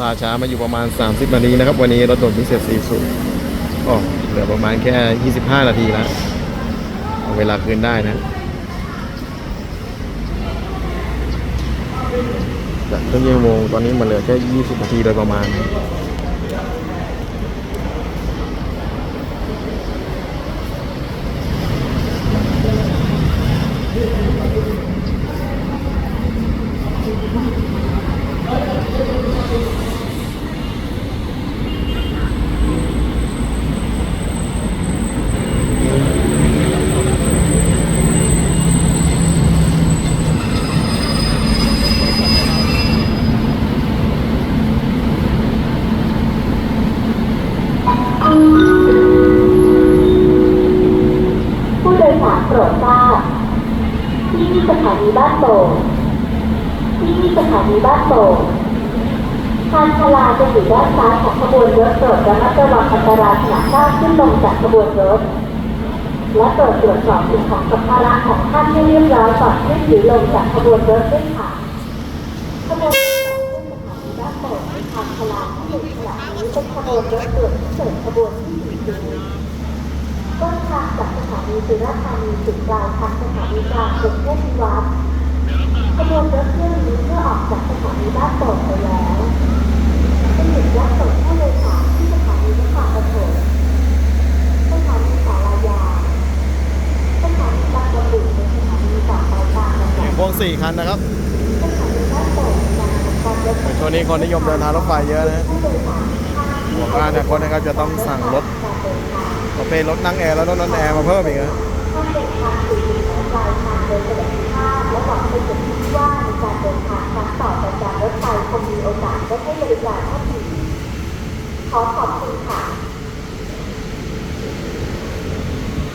ลาช้ามาอยู่ประมาณ 30นาทีนะครับ วันนี้รถด่วนพิเศษ4สูก็เหลือประมาณแค่ 25 นาทีแล้วเอาเวลาคืนได้นะจากครึ่งชั่วโมงตอนนี้มันเหลือแค่ 20 นาทีโดยประมาณโดยสารโปรดทราบ ที่สถานีบ้านโป่งที่นี่สถานีบ้านโป่งทางชลาจะอยู่ด้านซ้ายของขบวนรถโปรดระมัดระวังอันตรายขณะก้าวขึ้นลงจากขบวนรถ และโปรดตรวจสอบสิ่งของสัมภาระของท่านให้เรียบร้อยก่อนขึ้นหรือลงจากขบวนรถด้วยค่ะขบวนรถขึ้นสถานีบ้านโป่งในทางชลาที่อยู่ขณะนี้เป็นขบวนรถด่วนพิเศษขบวนที่44 ต้นทางจากสถานีสุราษฎร์ธานีถึงปลายทางสถานีกลางกรุงเทพพิวัตรขบวนรถเที่ยวนี้เมื่อออกจากสถานีบ้านโป่งไปแล้วจะหยุดรับส่งผู้โดยสารที่สถานีนครปฐมสถานีสารยาสถานีบางกะปิเป็นสถานีต่อไปทางจังหวัดพวง4คันนะครับสถานีบ้านโป่งการสำคัญรถช่วงนี้คนนิยมเดินทางรถไฟเยอะนะผู้โดยสารที่ข้ามบอกว่าอนาคตนะครับจะต้องสั่งรถการ เราไประเภทรถนั่งแอร์แล้วรถนอนแอร์มาเพิ่มอีกนะท่านเดินทางสู่จุดหมายปลายทางโดยสวัสดิภาพและหวังเป็นจุดที่ว่าในการเดินทางครั้งต่อไปการรถไฟคงมีโอกาสได้ให้บริการท่านอีกขอขอบคุณค่ะ